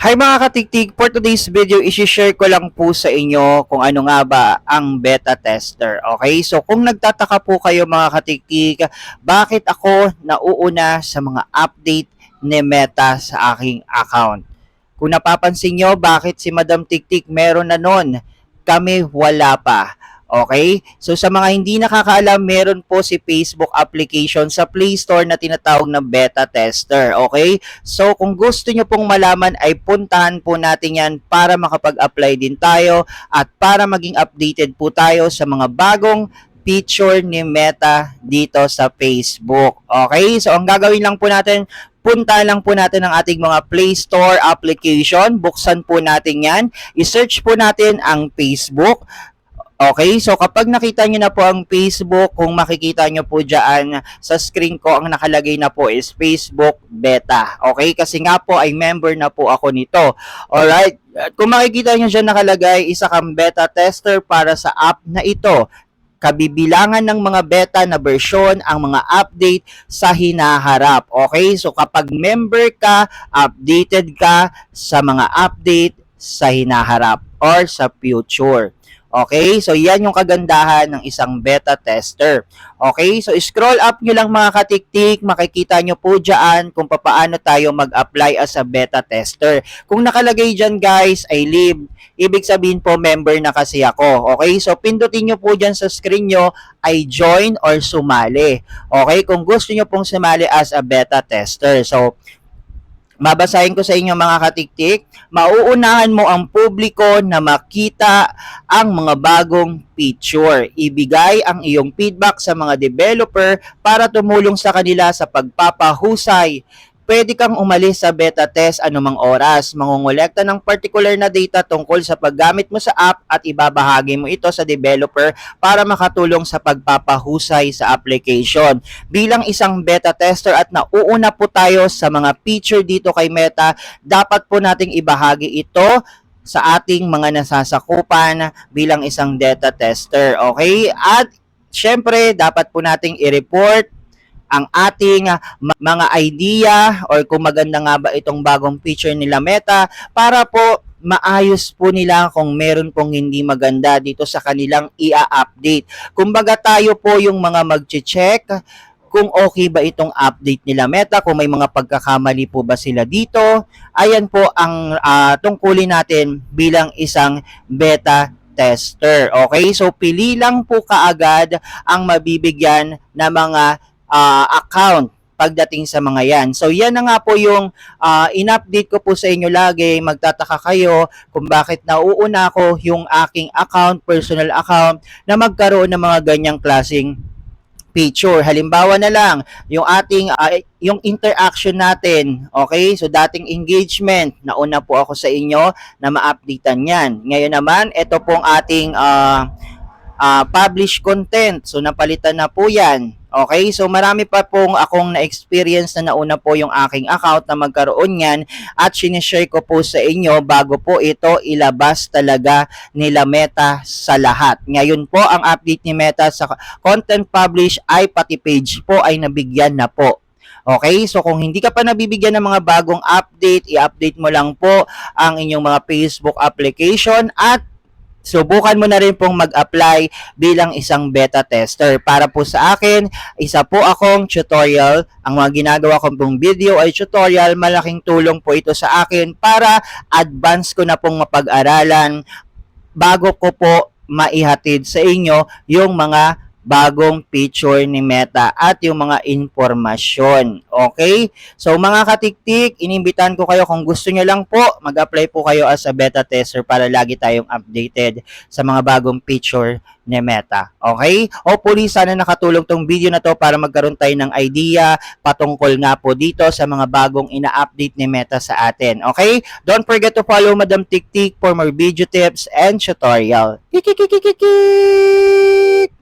Hi mga katiktik, for today's video, isi-share ko lang po sa inyo kung ano nga ba ang beta tester. Okay, so kung nagtataka po kayo mga katiktik, bakit ako nauuna sa mga update ni Meta sa aking account? Kung napapansin nyo, bakit si Madam Tiktik meron na nun? Kami wala pa. Okay? So sa mga hindi nakakaalam, meron po si Facebook application sa Play Store na tinatawag na beta tester. Okay? So kung gusto nyo pong malaman ay puntahan po natin yan para makapag-apply din tayo at para maging updated po tayo sa mga bagong feature ni Meta dito sa Facebook. Okay? So ang gagawin lang po natin, punta lang po natin ang ating mga Play Store application. Buksan po natin yan. I-search po natin ang Facebook. Okay, so kapag nakita nyo na po ang Facebook, kung makikita nyo po dyan sa screen ko, ang nakalagay na po is Facebook Beta. Okay, kasi nga po ay member na po ako nito. Alright, At kung makikita nyo dyan nakalagay, isa kang beta tester para sa app na ito. Kabibilangan ng mga beta na version ang mga update sa hinaharap. Okay, so kapag member ka, updated ka sa mga update sa hinaharap or sa future. Okay? So, yan yung kagandahan ng isang beta tester. Okay? So, scroll up nyo lang mga katiktik. Makikita nyo po dyan kung paano tayo mag-apply as a beta tester. Kung nakalagay dyan guys, ay live. Ibig sabihin po, member na kasi ako. Okay? So, pindutin nyo po dyan sa screen nyo ay join or sumali. Okay? Kung gusto nyo pong sumali as a beta tester. So, Babasahin ko sa inyo mga katiktik, mauunahan mo ang publiko na makita ang mga bagong feature. Ibigay ang iyong feedback sa mga developer para tumulong sa kanila sa pagpapahusay pwede kang umalis sa beta test anumang oras. Mangungulekta ng particular na data tungkol sa paggamit mo sa app at ibabahagi mo ito sa developer para makatulong sa pagpapahusay sa application. Bilang isang beta tester at nauuna po tayo sa mga feature dito kay Meta, dapat po nating ibahagi ito sa ating mga nasasakupan bilang isang data tester. Okay? At syempre, dapat po nating i-report ang ating uh, mga idea or kung maganda nga ba itong bagong feature nila Meta para po maayos po nila kung meron pong hindi maganda dito sa kanilang i-update. Kumbaga tayo po yung mga mag-check kung okay ba itong update nila Meta, kung may mga pagkakamali po ba sila dito. Ayan po ang uh, tungkulin natin bilang isang beta tester. Okay? So pili lang po kaagad ang mabibigyan na mga uh, account pagdating sa mga yan. So yan na nga po yung uh, in-update ko po sa inyo lagi. Magtataka kayo kung bakit nauuna ko yung aking account, personal account, na magkaroon ng mga ganyang klasing feature. Halimbawa na lang, yung ating uh, yung interaction natin, okay? So dating engagement, nauna po ako sa inyo na ma-updatean 'yan. Ngayon naman, ito pong ating uh, uh, publish content. So napalitan na po 'yan. Okay, so marami pa pong akong na-experience na nauna po yung aking account na magkaroon yan at sinishare ko po sa inyo bago po ito ilabas talaga nila Meta sa lahat. Ngayon po ang update ni Meta sa content publish ay pati page po ay nabigyan na po. Okay, so kung hindi ka pa nabibigyan ng mga bagong update, i-update mo lang po ang inyong mga Facebook application at Subukan mo na rin pong mag-apply bilang isang beta tester. Para po sa akin, isa po akong tutorial. Ang mga ginagawa kong pong video ay tutorial. Malaking tulong po ito sa akin para advance ko na pong mapag-aralan bago ko po maihatid sa inyo yung mga bagong feature ni Meta at yung mga informasyon. Okay? So mga katiktik, inimbitan ko kayo kung gusto nyo lang po, mag-apply po kayo as a beta tester para lagi tayong updated sa mga bagong feature ni Meta. Okay? Hopefully, sana nakatulong tong video na to para magkaroon tayo ng idea patungkol nga po dito sa mga bagong ina-update ni Meta sa atin. Okay? Don't forget to follow Madam Tiktik for more video tips and tutorial. Kikikikikikik!